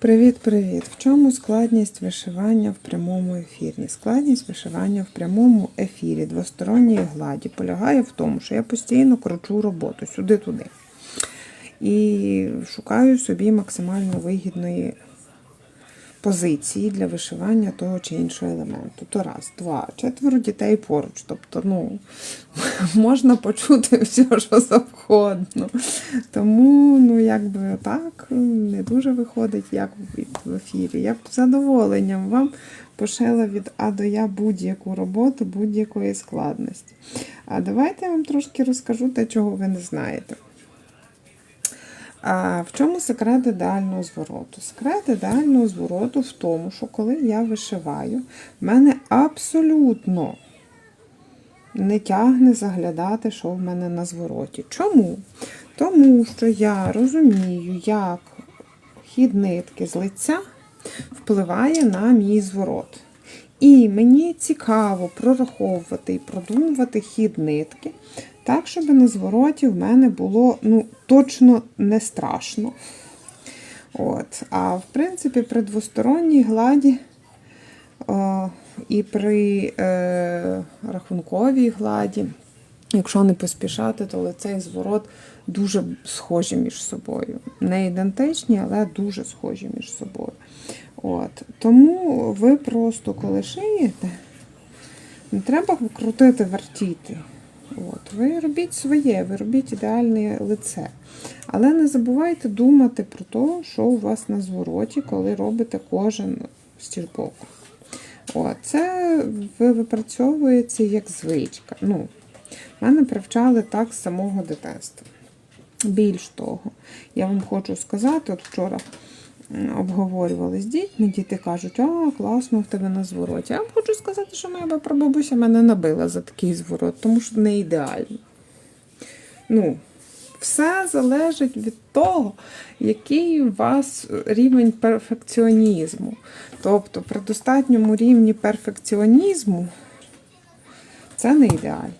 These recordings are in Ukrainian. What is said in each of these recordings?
Привіт-привіт! В чому складність вишивання в прямому ефірі? Складність вишивання в прямому ефірі двосторонньої гладі полягає в тому, що я постійно кручу роботу сюди-туди. І шукаю собі максимально вигідної позиції для вишивання того чи іншого елементу. То раз, два, четверо дітей поруч. Тобто, ну, можна почути все, що завгодно. Тому, ну, якби так, не дуже виходить, як в ефірі. Я б з задоволенням вам пошила від А до Я будь-яку роботу, будь-якої складності. А давайте я вам трошки розкажу те, чого ви не знаєте. А в чому секрет ідеального звороту? Секрет ідеального звороту в тому, що коли я вишиваю, в мене абсолютно не тягне заглядати, що в мене на звороті. Чому? Тому що я розумію, як хід нитки з лиця впливає на мій зворот. І мені цікаво прораховувати і продумувати хід нитки, так, щоб на звороті в мене було ну, точно не страшно. От. А в принципі, при двосторонній гладі о, і при е, рахунковій гладі, якщо не поспішати, то лице зворот дуже схожі між собою. Не ідентичні, але дуже схожі між собою. От. Тому ви просто, коли шиєте, не треба крутити, вертіти. От. Ви робіть своє, ви робіть ідеальне лице. Але не забувайте думати про те, що у вас на звороті, коли робите кожен стіжбок. От. Це випрацьовується як звичка. Ну, Мене привчали так з самого дитинства. Більш того, я вам хочу сказати, от вчора обговорювали з дітьми, діти кажуть, а, класно в тебе на звороті. Я вам хочу сказати, що моя прабабуся мене набила за такий зворот, тому що не ідеально. Ну, все залежить від того, який у вас рівень перфекціонізму. Тобто, при достатньому рівні перфекціонізму це не ідеально.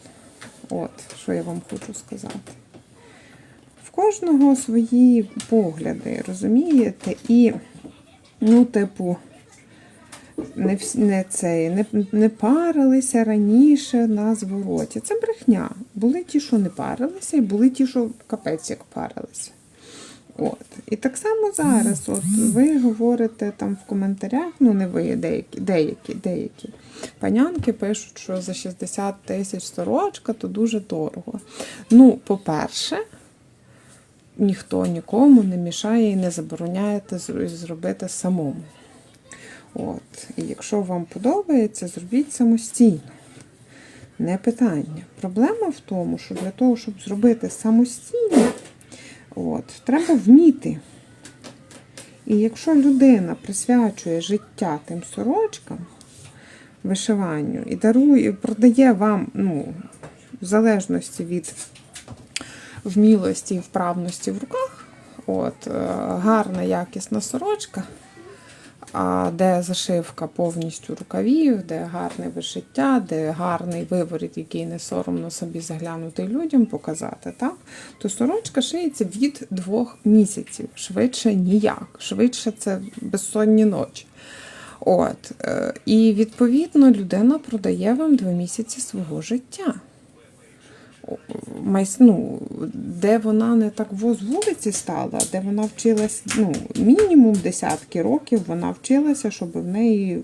От, що я вам хочу сказати. В кожного свої погляди, розумієте? І, ну, типу, не не, це, не, не парилися раніше на звороті. Це брехня. Були ті, що не парилися, і були ті, що капець як парилися. От. І так само зараз, от ви говорите там в коментарях, ну не ви, деякі, деякі, деякі панянки пишуть, що за 60 тисяч сорочка то дуже дорого. Ну, по-перше, ніхто нікому не мішає і не забороняє зробити самому. От. І якщо вам подобається, зробіть самостійно. Не питання. Проблема в тому, що для того, щоб зробити самостійно, от, треба вміти. І якщо людина присвячує життя тим сорочкам, вишиванню і дарує, продає вам, ну, в залежності від вмілості і вправності в руках, от, е, гарна якісна сорочка де зашивка повністю рукавів, де гарне вишиття, де гарний виворіт, який не соромно собі заглянути людям, показати, так? то сорочка шиється від двох місяців. Швидше ніяк. Швидше це безсонні ночі. От. Е, і відповідно людина продає вам два місяці свого життя ну, де вона не так з вулиці стала, де вона вчилась ну, мінімум десятки років, вона вчилася, щоб в неї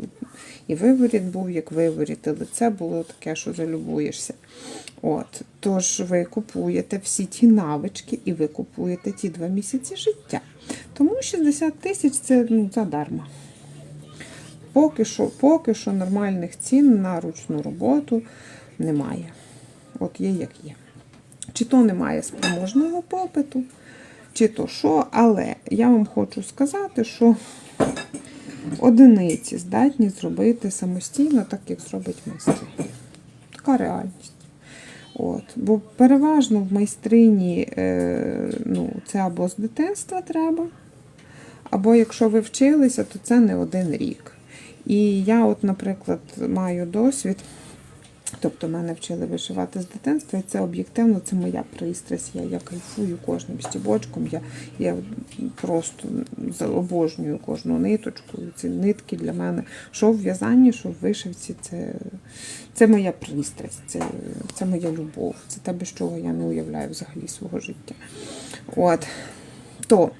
і виворіт був, як виворіт, і лице було таке, що залюбуєшся. От, Тож ви купуєте всі ті навички і ви купуєте ті два місяці життя. Тому 60 тисяч це ну, задарма. Поки що, поки що нормальних цін на ручну роботу немає. От є, як є. Чи то немає спроможного попиту, чи то що, але я вам хочу сказати, що одиниці здатні зробити самостійно, так як зробить майстри. Така реальність. От. Бо переважно в майстрині е, ну, це або з дитинства треба, або якщо ви вчилися, то це не один рік. І я, от, наприклад, маю досвід Тобто мене вчили вишивати з дитинства, і це об'єктивно, це моя пристрасть. Я, я кайфую кожним стібочком. Я, я просто обожнюю кожну ниточку. Ці нитки для мене, що в в'язанні, що в вишивці, це, це моя пристрасть, це, це моя любов. Це те, без чого я не уявляю взагалі свого життя. От. То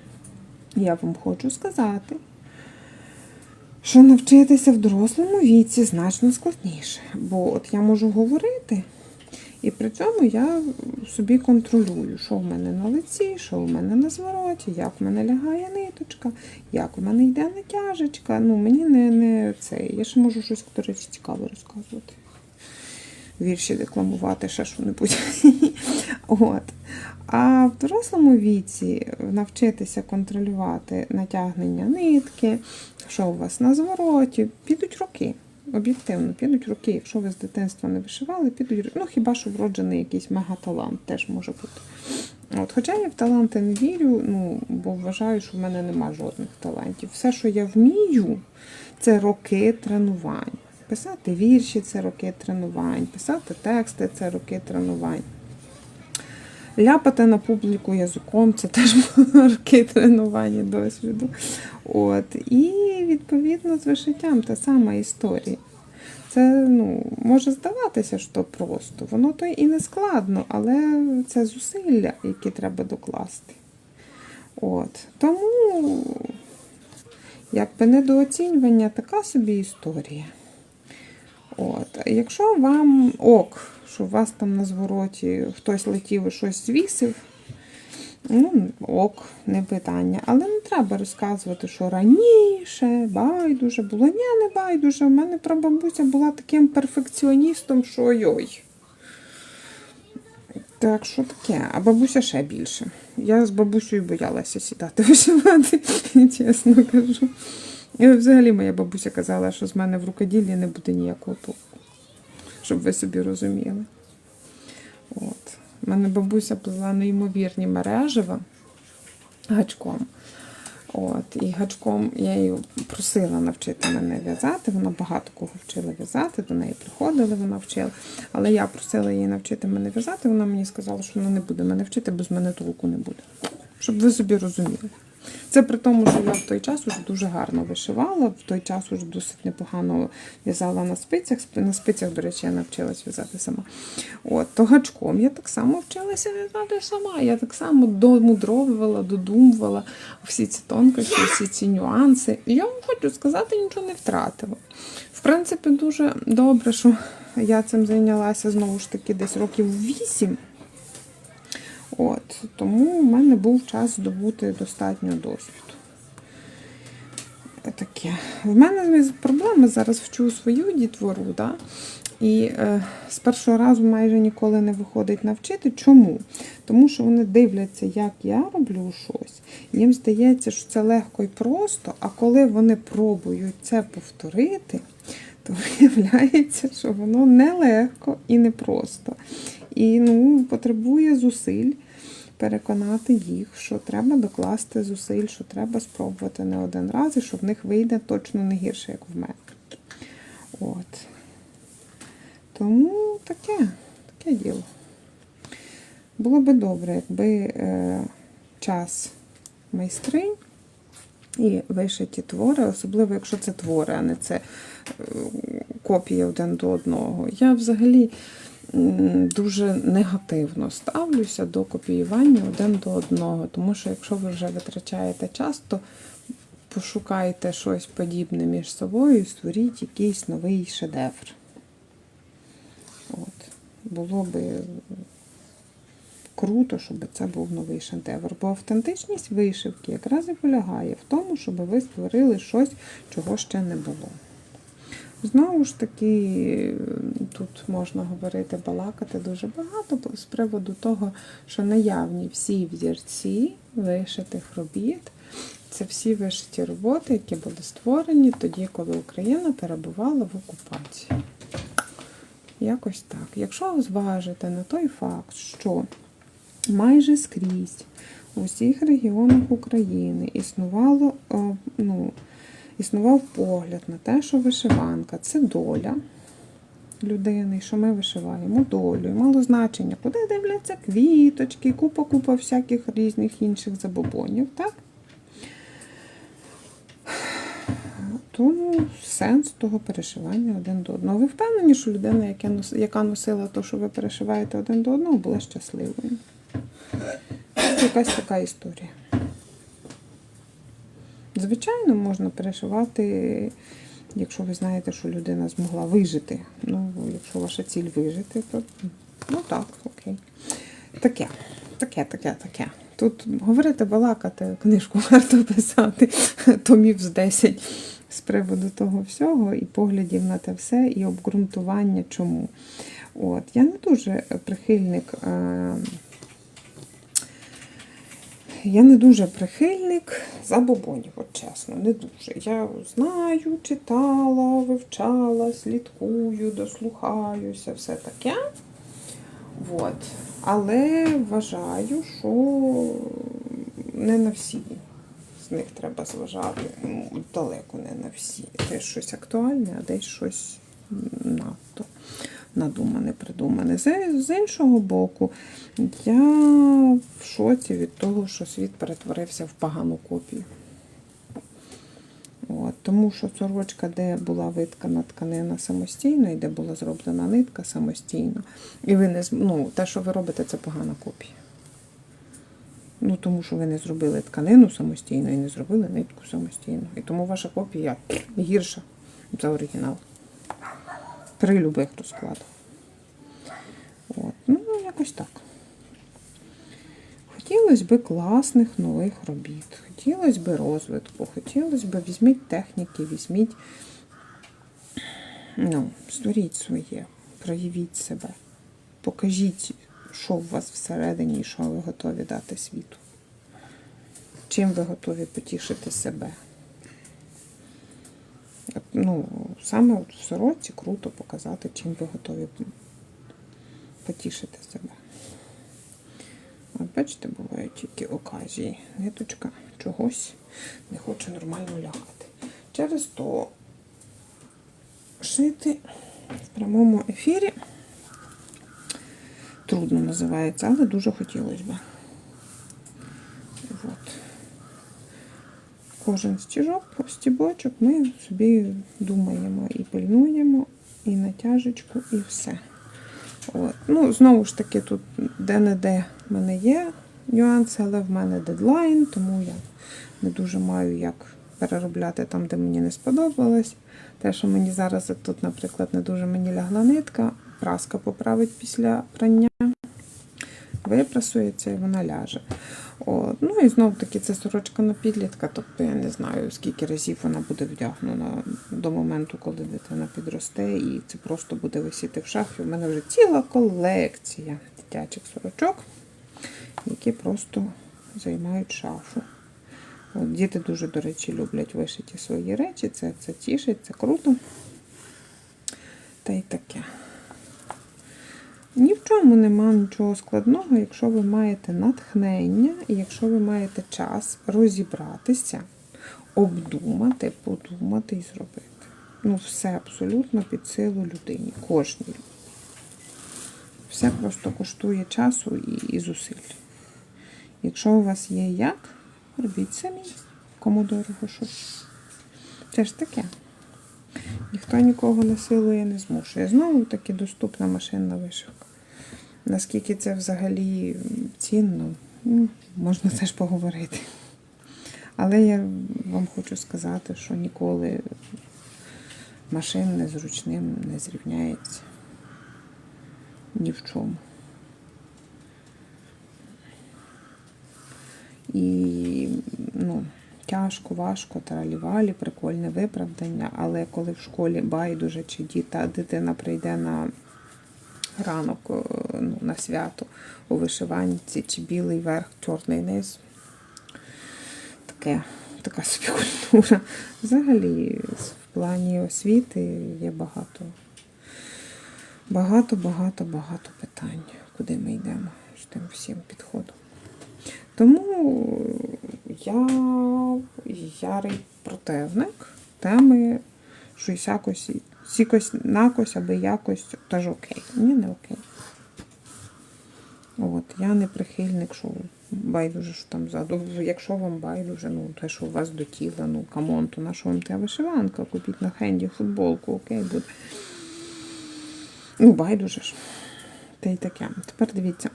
я вам хочу сказати, що навчитися в дорослому віці значно складніше. Бо от я можу говорити, і при цьому я собі контролюю, що в мене на лиці, що в мене на звороті, як в мене лягає ниточка, як в мене йде натяжечка. Ну, мені не, не це. Я ще можу щось, до речі, цікаве розказувати. Вірші декламувати, ще що-небудь. От. А в дорослому віці навчитися контролювати натягнення нитки, що у вас на звороті, підуть роки. Об'єктивно, підуть роки. Якщо ви з дитинства не вишивали, підуть. Ну, хіба що вроджений якийсь мегаталант теж може бути. От, хоча я в таланти не вірю, ну, бо вважаю, що в мене нема жодних талантів. Все, що я вмію, це роки тренувань. Писати вірші це роки тренувань, писати тексти це роки тренувань. Ляпати на публіку язиком це теж роки тренування досвіду. От. І відповідно з вишиттям та сама історія. Це ну, може здаватися, що просто. Воно то і не складно, але це зусилля, які треба докласти. От. Тому, якби недооцінювання, така собі історія. От. Якщо вам ок, що у вас там на звороті хтось летів і щось звісив, ну, ок, не питання. Але не треба розказувати, що раніше байдуже було. Ні, не байдуже. У мене прабабуся була таким перфекціоністом, що ой-ой. Так що таке, а бабуся ще більше. Я з бабусею боялася сідати вишивати, чесно кажу. Взагалі моя бабуся казала, що з мене в рукоділлі не буде ніякого толку. Щоб ви собі розуміли. От. У мене бабуся плела неймовірні мережева гачком. От, і гачком я її просила навчити мене в'язати. Вона багато кого вчила в'язати, до неї приходили, вона вчила. Але я просила її навчити мене в'язати. Вона мені сказала, що вона не буде мене вчити, бо з мене толку не буде. Щоб ви собі розуміли. Це при тому, що я в той час уже дуже гарно вишивала, в той час уже досить непогано в'язала на спицях. На спицях, до речі, я навчилась в'язати сама. От, то гачком я так само вчилася в'язати сама. Я так само домудровувала, додумувала всі ці тонкості, всі ці нюанси. І я вам хочу сказати, нічого не втратила. В принципі, дуже добре, що я цим зайнялася знову ж таки десь років вісім. От, тому в мене був час здобути достатньо досвіду. Таке. В мене проблеми зараз вчу свою дітвору, да? і е, з першого разу майже ніколи не виходить навчити. Чому? Тому що вони дивляться, як я роблю щось. Їм здається, що це легко і просто, а коли вони пробують це повторити, то виявляється, що воно нелегко і непросто. І ну, потребує зусиль переконати їх, що треба докласти зусиль, що треба спробувати не один раз, і що в них вийде точно не гірше, як в мене. От. Тому таке, таке діло. Було би добре, якби е, час майстринь і вишиті твори, особливо якщо це твори, а не це е, копії один до одного. Я взагалі дуже негативно ставлюся до копіювання один до одного, тому що якщо ви вже витрачаєте час, то пошукайте щось подібне між собою створіть якийсь новий шедевр. От. Було би круто, щоб це був новий шедевр. Бо автентичність вишивки якраз і полягає в тому, щоб ви створили щось, чого ще не було. Знову ж таки, тут можна говорити, балакати дуже багато з приводу того, що наявні всі взірці вишитих робіт. Це всі вишиті роботи, які були створені тоді, коли Україна перебувала в окупації. Якось так. Якщо зважити на той факт, що майже скрізь у всіх регіонах України існувало, е, ну, існував погляд на те, що вишиванка це доля, людини, що ми вишиваємо долю, мало значення, куди дивляться квіточки, купа-купа всяких різних інших забобонів, так? Тому сенс того перешивання один до одного. Ви впевнені, що людина, яка носила те, що ви перешиваєте один до одного, була щасливою. Це якась така історія. Звичайно, можна перешивати, якщо ви знаєте, що людина змогла вижити. Ну, якщо ваша ціль вижити, то ну так, окей. Таке, таке, таке, таке. Тут говорити, балакати, книжку варто писати, томів з 10 з приводу того всього, і поглядів на те все, і обґрунтування чому. От. Я не дуже прихильник. Е- я не дуже прихильник забобонів, от чесно, не дуже. Я знаю, читала, вивчала, слідкую, дослухаюся, все таке. От. Але вважаю, що не на всі з них треба зважати. Ну, далеко не на всі. Десь щось актуальне, а десь щось надто надумане, придумане. З, іншого боку, я в шоці від того, що світ перетворився в погану копію. От, тому що сорочка, де була виткана тканина самостійно, і де була зроблена нитка самостійно. І ви не ну, те, що ви робите, це погана копія. Ну, тому що ви не зробили тканину самостійно і не зробили нитку самостійно. І тому ваша копія гірша за оригінал. При любих розкладах. От. Ну, якось так. Хотілося б класних нових робіт, хотілося б розвитку, хотілося б візьміть техніки, візьміть, ну, створіть своє, проявіть себе, покажіть, що у вас всередині і що ви готові дати світу. Чим ви готові потішити себе. Ну, саме от в сороці круто показати, чим ви готові потішити себе. От бачите, бувають тільки оказії. Ниточка чогось не хоче нормально лягати. Через то шити в прямому ефірі трудно називається, але дуже хотілося б. От. Кожен стіжок, стібочок ми собі думаємо і пильнуємо, і натяжечку, і все. От. Ну, знову ж таки, тут де-не-де в мене є нюанси, але в мене дедлайн, тому я не дуже маю як переробляти там, де мені не сподобалось. Те, що мені зараз тут, наприклад, не дуже мені лягла нитка, праска поправить після прання, випрасується і вона ляже. От. Ну і знов таки це сорочка на підлітка, тобто я не знаю, скільки разів вона буде вдягнена до моменту, коли дитина підросте, і це просто буде висіти в шафі. У мене вже ціла колекція дитячих сорочок, які просто займають шафу. От, діти дуже, до речі, люблять вишиті свої речі, це, це тішить, це круто. Та й таке. Ні в чому нема нічого складного, якщо ви маєте натхнення і якщо ви маєте час розібратися, обдумати, подумати і зробити. Ну, все абсолютно під силу людині, кожній. Все просто коштує часу і, і зусиль. Якщо у вас є як, робіть самі, кому дорого щось. Це ж таке. Ніхто нікого не силує, не змушує. Знову таки доступна машинна вишивка. Наскільки це взагалі цінно, ну, можна теж поговорити. Але я вам хочу сказати, що ніколи машинне з ручним не зрівняється ні в чому. І ну, тяжко, важко, таралівалі, прикольне виправдання, але коли в школі байдуже, чи діта, дитина прийде на ранок е, ну, на свято у вишиванці, чи білий верх, чорний низ, таке, така собі культура. Взагалі, в плані освіти є багато, багато, багато, багато питань, куди ми йдемо з тим всім підходом. Тому я ярий противник теми, що якось Сікось накось аби якось теж окей. Ні, не окей. От, я не прихильник, що байдуже, що там ззаду. Якщо вам байдуже, ну те, що у вас до тіла, ну камон, то на що вам та вишиванка? Купіть на хенді футболку, окей, буде. Ну, байдуже ж. Та й таке. Тепер дивіться,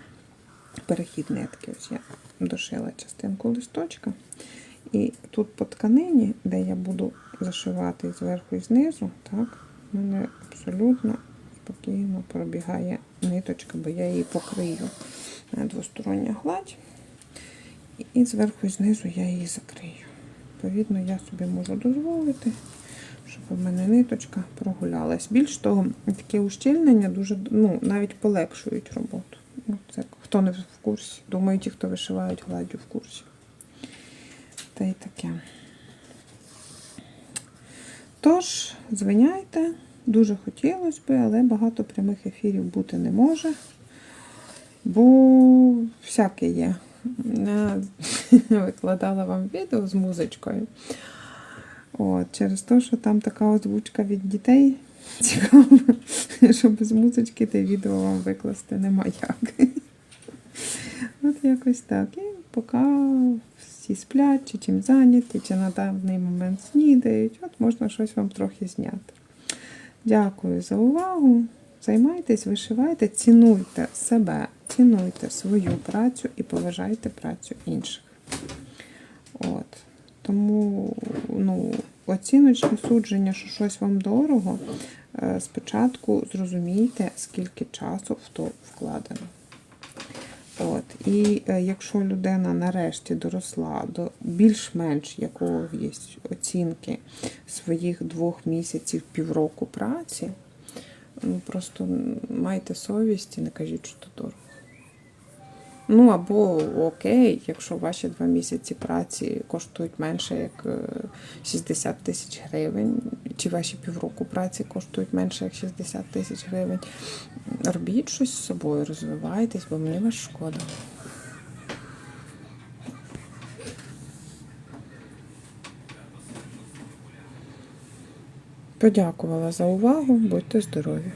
перехід нитки. Ось я дошила частинку листочка. І тут по тканині, де я буду зашивати зверху і знизу, так, в мене абсолютно спокійно пробігає ниточка, бо я її покрию на двостороння гладь. І зверху і знизу я її закрию. Відповідно, я собі можу дозволити, щоб у мене ниточка прогулялась. Більш того, таке ущільнення дуже ну, навіть полегшують роботу. Ну, це хто не в курсі. Думаю, ті, хто вишивають гладдю в курсі. Та й таке. Тож, звиняйте, дуже хотілося би, але багато прямих ефірів бути не може. Бо всяке є. Викладала вам відео з музичкою. От, через те, що там така озвучка від дітей цікава, що без музички те відео вам викласти нема як. От якось так. І поки всі сплять, чи чим зайняті, чи на даний момент снідають, от можна щось вам трохи зняти. Дякую за увагу. Займайтесь, вишивайте, цінуйте себе, цінуйте свою працю і поважайте працю інших. От. Тому ну, оціночне судження, що щось вам дорого, е, спочатку зрозумійте, скільки часу в то вкладено. От. І е, якщо людина нарешті доросла до більш-менш якоїсь оцінки своїх двох місяців півроку праці, ну просто майте совість і не кажіть, що то дорого. Ну або окей, якщо ваші два місяці праці коштують менше як е, 60 тисяч гривень, чи ваші півроку праці коштують менше як 60 тисяч гривень, робіть щось з собою, розвивайтесь, бо мені вас шкода. Подякувала за увагу, будьте здорові!